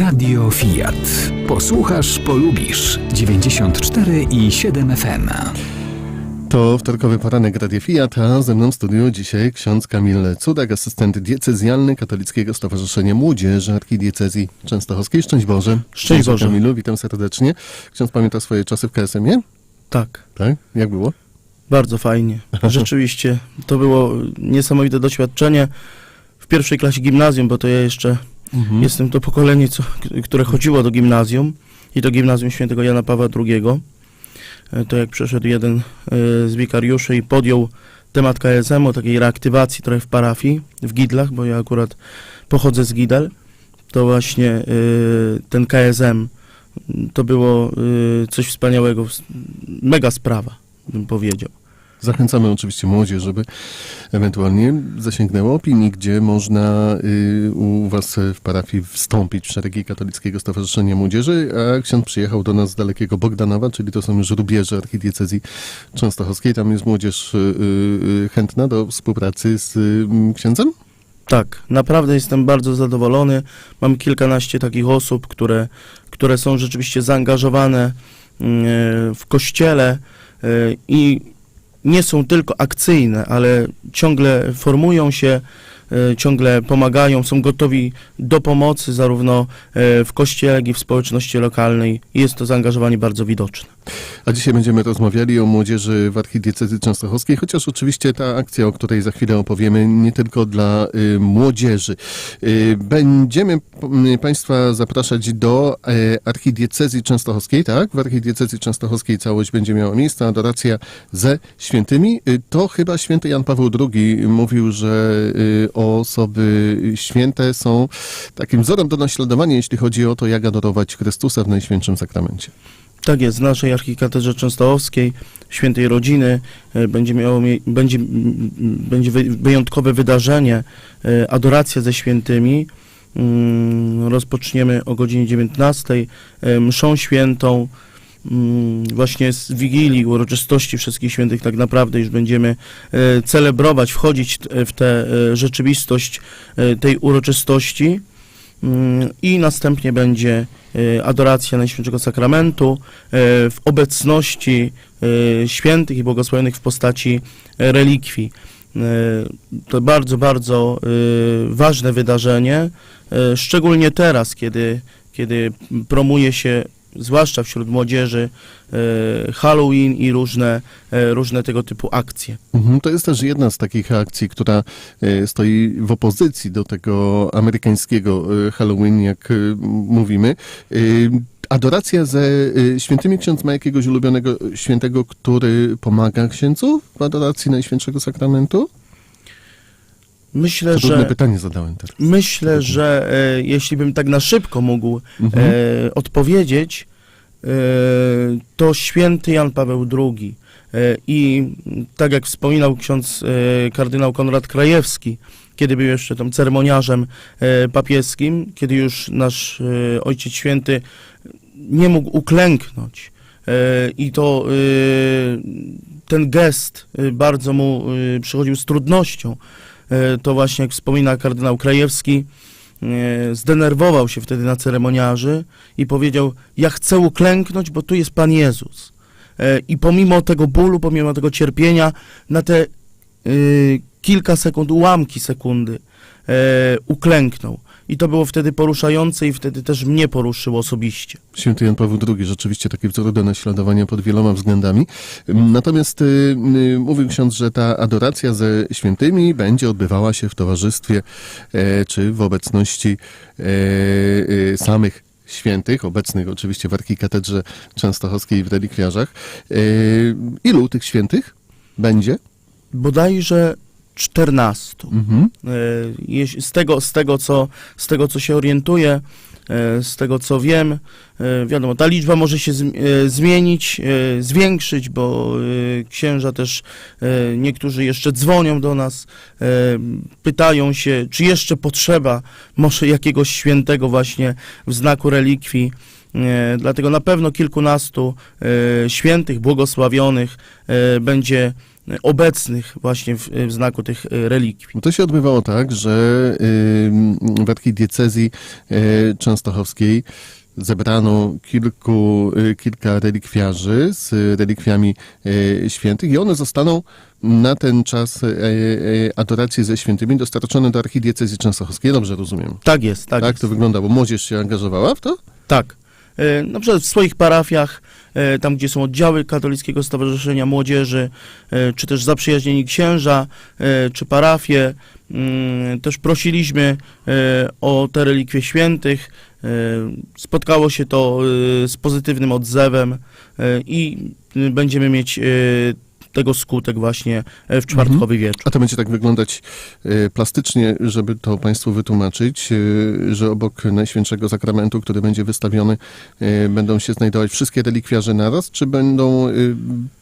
Radio Fiat. Posłuchasz, polubisz. 94 i 7 FM. To wtorkowy poranek Radia Fiat, a ze mną w studiu dzisiaj ksiądz Kamil Cudak, asystent diecezjalny Katolickiego Stowarzyszenia Młodzieży Archidiecezji Częstochowskiej. Szczęść Boże. Szczęść Boże. Kamilu, witam serdecznie. Ksiądz pamięta swoje czasy w KSM-ie? Tak, Tak? Jak było? bardzo fajnie. Rzeczywiście, to było niesamowite doświadczenie w pierwszej klasie gimnazjum, bo to ja jeszcze Mhm. jestem to pokolenie, co, które chodziło do gimnazjum i do gimnazjum świętego Jana Pawła II. E, To jak przeszedł jeden e, z wikariuszy i podjął temat KSM-u, takiej reaktywacji trochę w parafii, w Gidlach, bo ja akurat pochodzę z Gidel, to właśnie e, ten KSM to było coś wspaniałego, mega sprawa, bym powiedział. Zachęcamy oczywiście młodzież, żeby ewentualnie zasięgnęło opinii, gdzie można y, u Was w parafii wstąpić w szeregi Katolickiego Stowarzyszenia Młodzieży, a ksiądz przyjechał do nas z dalekiego Bogdanowa, czyli to są już rubieże archidiecezji częstochowskiej. Tam jest młodzież y, y, chętna do współpracy z y, księdzem? Tak, naprawdę jestem bardzo zadowolony. Mam kilkanaście takich osób, które, które są rzeczywiście zaangażowane mm, w kościele i nie są tylko akcyjne, ale ciągle formują się, ciągle pomagają, są gotowi do pomocy zarówno e, w kościele, jak i w społeczności lokalnej. Jest to zaangażowanie bardzo widoczne. A dzisiaj będziemy rozmawiali o młodzieży w archidiecezji częstochowskiej, chociaż oczywiście ta akcja, o której za chwilę opowiemy, nie tylko dla y, młodzieży. Y, będziemy y, Państwa zapraszać do y, archidiecezji częstochowskiej, tak? W archidiecezji częstochowskiej całość będzie miała miejsce, adoracja ze świętymi. Y, to chyba święty Jan Paweł II mówił, że y, osoby święte są takim wzorem do naśladowania, jeśli chodzi o to, jak adorować Chrystusa w Najświętszym Sakramencie. Tak jest, w naszej archikatedrze częstochowskiej, świętej rodziny, e, będzie, miało, będzie, będzie wy- wyjątkowe wydarzenie, e, adoracja ze świętymi. Mm, Rozpoczniemy o godzinie 19, e, mszą świętą, właśnie z Wigilii, uroczystości Wszystkich Świętych, tak naprawdę już będziemy e, celebrować, wchodzić t- w tę e, rzeczywistość e, tej uroczystości. Mm, I następnie będzie e, adoracja Najświętszego Sakramentu e, w obecności e, świętych i błogosławionych w postaci e, relikwii. E, To bardzo, bardzo e, ważne wydarzenie, e, szczególnie teraz, kiedy, kiedy promuje się, zwłaszcza wśród młodzieży, e, Halloween i różne, e, różne tego typu akcje. Mhm, To jest też jedna z takich akcji, która e, stoi w opozycji do tego amerykańskiego Halloween, jak mówimy. Adoracja ze świętymi ksiądz ma jakiegoś ulubionego świętego, który pomaga księdzu w adoracji Najświętszego Sakramentu? Myślę, To trudne że... pytanie zadałem teraz. Myślę, że e, jeśli bym tak na szybko mógł Mhm. e, odpowiedzieć, e, to święty Jan Paweł II. E, I tak jak wspominał ksiądz e, kardynał Konrad Krajewski, kiedy był jeszcze tam ceremoniarzem e, papieskim, kiedy już nasz e, Ojciec Święty nie mógł uklęknąć. E, I to e, ten gest e, bardzo mu e, przychodził z trudnością. E, To właśnie, jak wspomina kardynał Krajewski, e, zdenerwował się wtedy na ceremoniarzy i powiedział: Ja chcę uklęknąć, bo tu jest Pan Jezus. E, I pomimo tego bólu, pomimo tego cierpienia, na te kilka sekund, ułamki sekundy, uklęknął. I to było wtedy poruszające i wtedy też mnie poruszyło osobiście. Święty Jan Paweł II, rzeczywiście taki wzór do naśladowania pod wieloma względami. Natomiast y, y, mówił ksiądz, że ta adoracja ze świętymi będzie odbywała się w towarzystwie e, czy w obecności e, e, samych świętych, obecnych oczywiście w arkikatedrze częstochowskiej w relikwiarzach. E, ilu tych świętych będzie? Bodajże 14. Mhm. E, Z tego, z tego, co, z tego, co się orientuję, e, z tego, co wiem, e, wiadomo, ta liczba może się zm- zmienić, zwiększyć, bo księża też, niektórzy jeszcze dzwonią do nas, pytają się, czy jeszcze potrzeba może jakiegoś świętego właśnie w znaku relikwii. Dlatego na pewno kilkunastu świętych, błogosławionych będzie obecnych właśnie w, w znaku tych y, relikwii. To się odbywało tak, że y, w archidiecezji y, częstochowskiej zebrano kilku, kilka relikwiarzy z relikwiami świętych i one zostaną na ten czas adoracji ze świętymi dostarczone do archidiecezji częstochowskiej. Dobrze rozumiem. Tak jest, tak, Tak, jest. to wyglądało. Młodzież się angażowała w to? Tak. Na przykład w swoich parafiach, tam gdzie są oddziały Katolickiego Stowarzyszenia Młodzieży, e, czy też zaprzyjaźnieni księża, e, czy parafie, mm, też prosiliśmy e, o te relikwie świętych. E, Spotkało się to e, z pozytywnym odzewem e, i e, będziemy mieć e, tego skutek właśnie e, w czwartkowy wieczór. A to będzie tak wyglądać e, plastycznie, żeby to Państwu wytłumaczyć, e, że obok Najświętszego Sakramentu, który będzie wystawiony, będą się znajdować wszystkie relikwiarze naraz, czy będą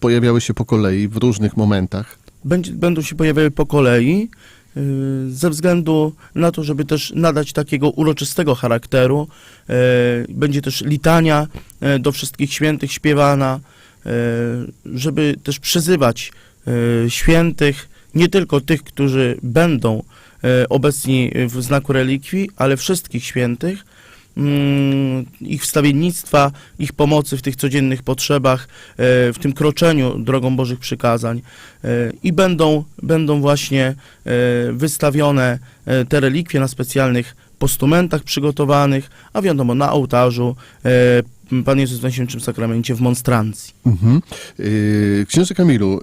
pojawiały się po kolei w różnych momentach? będzie, będą się pojawiały po kolei, ze względu na to, żeby też nadać takiego uroczystego charakteru. Będzie też litania do wszystkich świętych śpiewana, żeby też przyzywać yy, świętych, nie tylko tych, którzy będą yy, obecni w znaku relikwii, ale wszystkich świętych, mm, ich wstawiennictwa, ich pomocy w tych codziennych potrzebach, e, w tym kroczeniu drogą Bożych przykazań e, i będą, będą właśnie e, wystawione e, te relikwie na specjalnych postumentach przygotowanych, a wiadomo, na ołtarzu e, Pan Jezus w Najświętszym Sakramencie w monstrancji. Mhm. Yy, Księże Kamilu,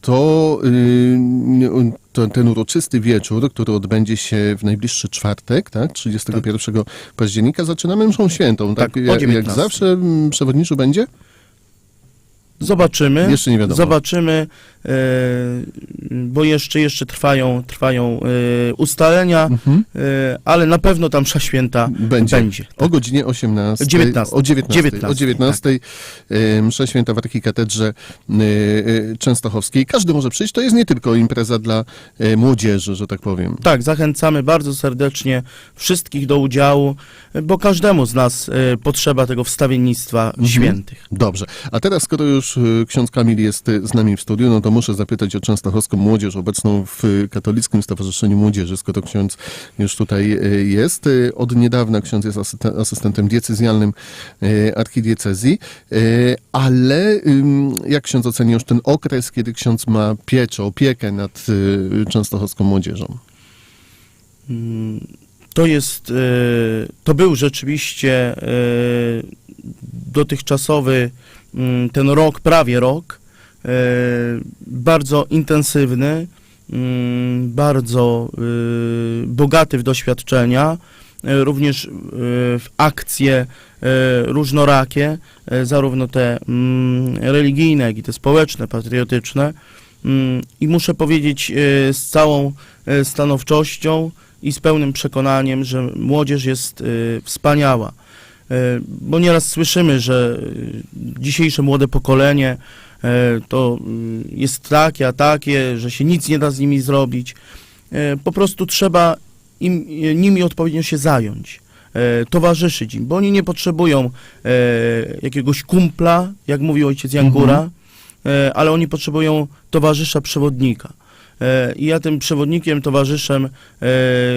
to, yy, to ten uroczysty wieczór, który odbędzie się w najbliższy czwartek, tak, 31 października, zaczynamy mszą świętą. Tak, Tak, jak, jak 19. zawsze mm, przewodniczu będzie? Zobaczymy. Jeszcze nie wiadomo. Zobaczymy, bo jeszcze, jeszcze trwają, trwają e, ustalenia, Mhm. e, ale na pewno tam msza święta Będzie. będzie. O godzinie 18. 19. O 19. 19, o 19 e, msza święta w Archikatedrze e, e, Częstochowskiej. Każdy może przyjść. To jest nie tylko impreza dla e, młodzieży, że tak powiem. Tak, zachęcamy bardzo serdecznie wszystkich do udziału, bo każdemu z nas e, potrzeba tego wstawiennictwa Mhm. świętych. Dobrze. A teraz, skoro już ksiądz Kamil jest z nami w studiu, no to muszę zapytać o częstochowską młodzież obecną w Katolickim Stowarzyszeniu Młodzieży, skoro ksiądz już tutaj y, jest. Y, Od niedawna ksiądz jest asyste- asystentem diecezjalnym y, archidiecezji, ale jak ksiądz oceni już ten okres, kiedy ksiądz ma pieczę, opiekę nad częstochowską młodzieżą? Mm, To jest, e, to był rzeczywiście e, dotychczasowy mm, ten rok, prawie rok, e, bardzo intensywny, mm, bardzo e, bogaty w doświadczenia, e, również e, w akcje e, różnorakie, e, zarówno te mm, religijne, jak i te społeczne, patriotyczne. Mm, I muszę powiedzieć e, z całą e, stanowczością i z pełnym przekonaniem, że młodzież jest e, wspaniała. E, Bo nieraz słyszymy, że e, dzisiejsze młode pokolenie e, to mm, jest takie, a takie, że się nic nie da z nimi zrobić. E, Po prostu trzeba im, e, nimi odpowiednio się zająć, e, towarzyszyć im, bo oni nie potrzebują e, jakiegoś kumpla, jak mówił ojciec Jangura, e, ale oni potrzebują towarzysza, przewodnika. E, I ja tym przewodnikiem, towarzyszem e,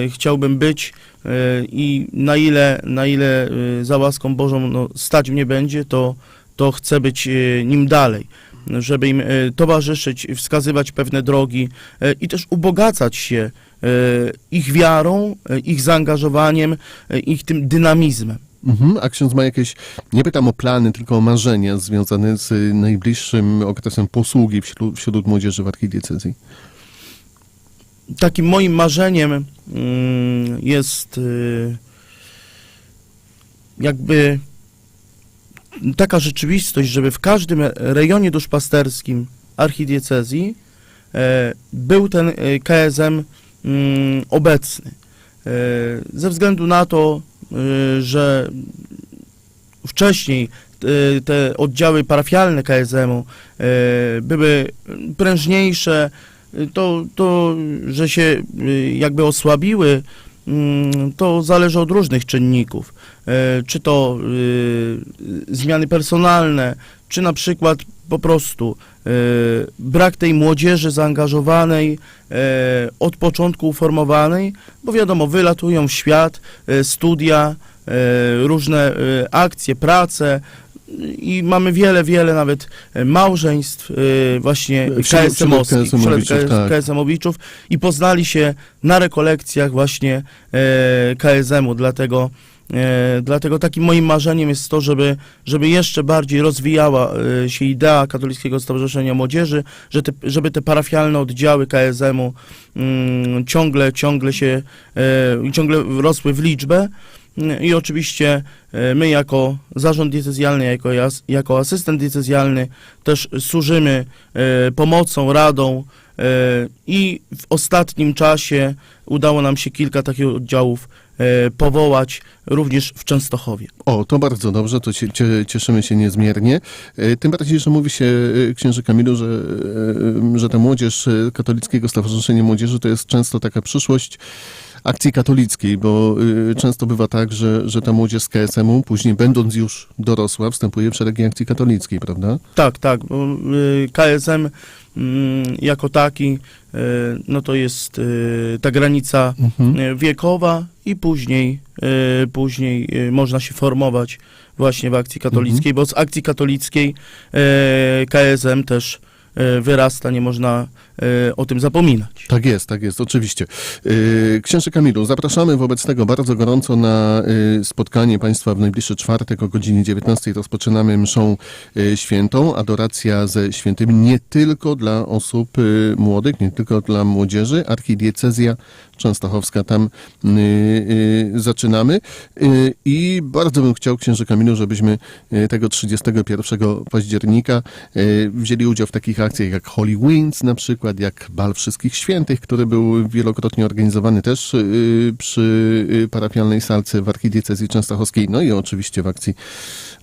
chciałbym być e, i na ile, na ile e, za łaską Bożą no, stać mnie będzie, to, to chcę być e, nim dalej, żeby im e, towarzyszyć, wskazywać pewne drogi e, i też ubogacać się e, ich wiarą, ich zaangażowaniem, ich tym dynamizmem. Mhm. A ksiądz ma jakieś, nie pytam o plany, tylko o marzenia związane z najbliższym okresem posługi wśród, wśród młodzieży w archidiecezji? takim moim marzeniem mm, jest jakby taka rzeczywistość, żeby w każdym rejonie duszpasterskim archidiecezji e, był ten e, KSM mm, obecny. E, Ze względu na to, że wcześniej te oddziały parafialne KSM-u były prężniejsze, to, to, że się jakby osłabiły, to zależy od różnych czynników. E, Czy to y, zmiany personalne, czy na przykład po prostu e, brak tej młodzieży zaangażowanej, e, od początku uformowanej, bo wiadomo, wylatują w świat, studia, różne akcje, prace i mamy wiele, wiele nawet e, małżeństw e, właśnie KSM-owskich, wśród KSM-owiczów, tak. KSM-owiczów i poznali się na rekolekcjach właśnie e, KSM-u, dlatego E, dlatego takim moim marzeniem jest to, żeby, żeby jeszcze bardziej rozwijała e, się idea Katolickiego Stowarzyszenia Młodzieży, że te, żeby te parafialne oddziały KSM-u mm, ciągle, ciągle się, e, ciągle rosły w liczbę. I oczywiście e, my jako zarząd diecezjalny, jako, jako asystent diecezjalny też służymy e, pomocą, radą e, i w ostatnim czasie udało nam się kilka takich oddziałów powołać również w Częstochowie. O, to bardzo dobrze, to cie, cie, cieszymy się niezmiernie. Tym bardziej, że mówi się, księży Kamilu, że, że ta młodzież Katolickiego Stowarzyszenia Młodzieży to jest często taka przyszłość akcji katolickiej, bo e, często bywa tak, że, że ta młodzież z KSM-u później, będąc już dorosła, wstępuje w szeregi akcji katolickiej, prawda? Tak, tak. Bo, y, KSM mm, jako taki, y, no to jest y, ta granica Mhm. y, wiekowa i później, y, później y, można się formować właśnie w akcji katolickiej, bo z akcji katolickiej y, KSM też y, wyrasta, nie można y, o tym zapominać. Tak jest, tak jest, oczywiście. Yy, Księże Kamilu, zapraszamy wobec tego bardzo gorąco na spotkanie Państwa w najbliższy czwartek o godzinie 19. Rozpoczynamy mszą świętą, adoracja ze świętymi nie tylko dla osób młodych, nie tylko dla młodzieży. Archidiecezja Częstochowska, tam zaczynamy. I bardzo bym chciał, Księże Kamilu, żebyśmy tego 31 października wzięli udział w takich akcjach jak Holy Winds na przykład, jak Bal Wszystkich Świętych, który był wielokrotnie organizowany też yy, przy yy, parafialnej salce w archidiecezji częstochowskiej, no i oczywiście w akcji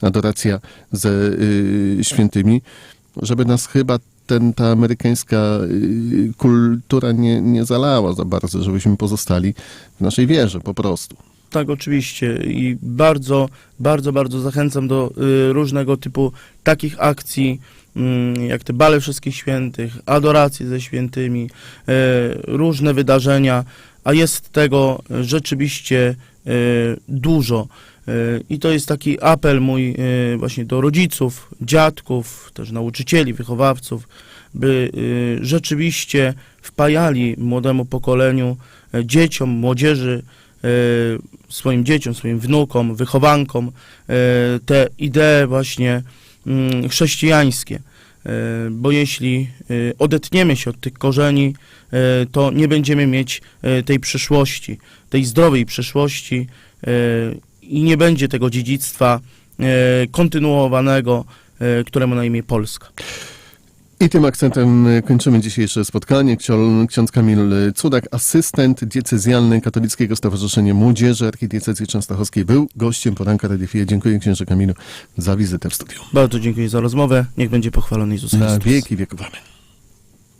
Adoracja ze yy, świętymi, żeby nas chyba ten, ta amerykańska kultura nie, nie zalała za bardzo, żebyśmy pozostali w naszej wierze po prostu. Tak, oczywiście. I bardzo, bardzo, bardzo zachęcam do y, różnego typu takich akcji, jak te bale wszystkich świętych, adoracje ze świętymi, y, różne wydarzenia, a jest tego rzeczywiście y, dużo. Y, I to jest taki apel mój właśnie do rodziców, dziadków, też nauczycieli, wychowawców, by rzeczywiście wpajali młodemu pokoleniu, dzieciom, młodzieży, swoim dzieciom, swoim wnukom, wychowankom e, te idee właśnie mm, chrześcijańskie. E, Bo jeśli e, odetniemy się od tych korzeni, e, to nie będziemy mieć tej przyszłości, tej zdrowej przyszłości i nie będzie tego dziedzictwa kontynuowanego, e, któremu na imię Polska. I tym akcentem y, kończymy dzisiejsze spotkanie. Ksiądz Kamil Cudak, asystent diecezjalny Katolickiego Stowarzyszenia Młodzieży Archidiecezji Częstochowskiej, był gościem poranka Radio Fije. Dziękuję księże Kamilu za wizytę w studiu. Bardzo dziękuję za rozmowę. Niech będzie pochwalony Jezus Na Chrystus. wieki wieków. Amen.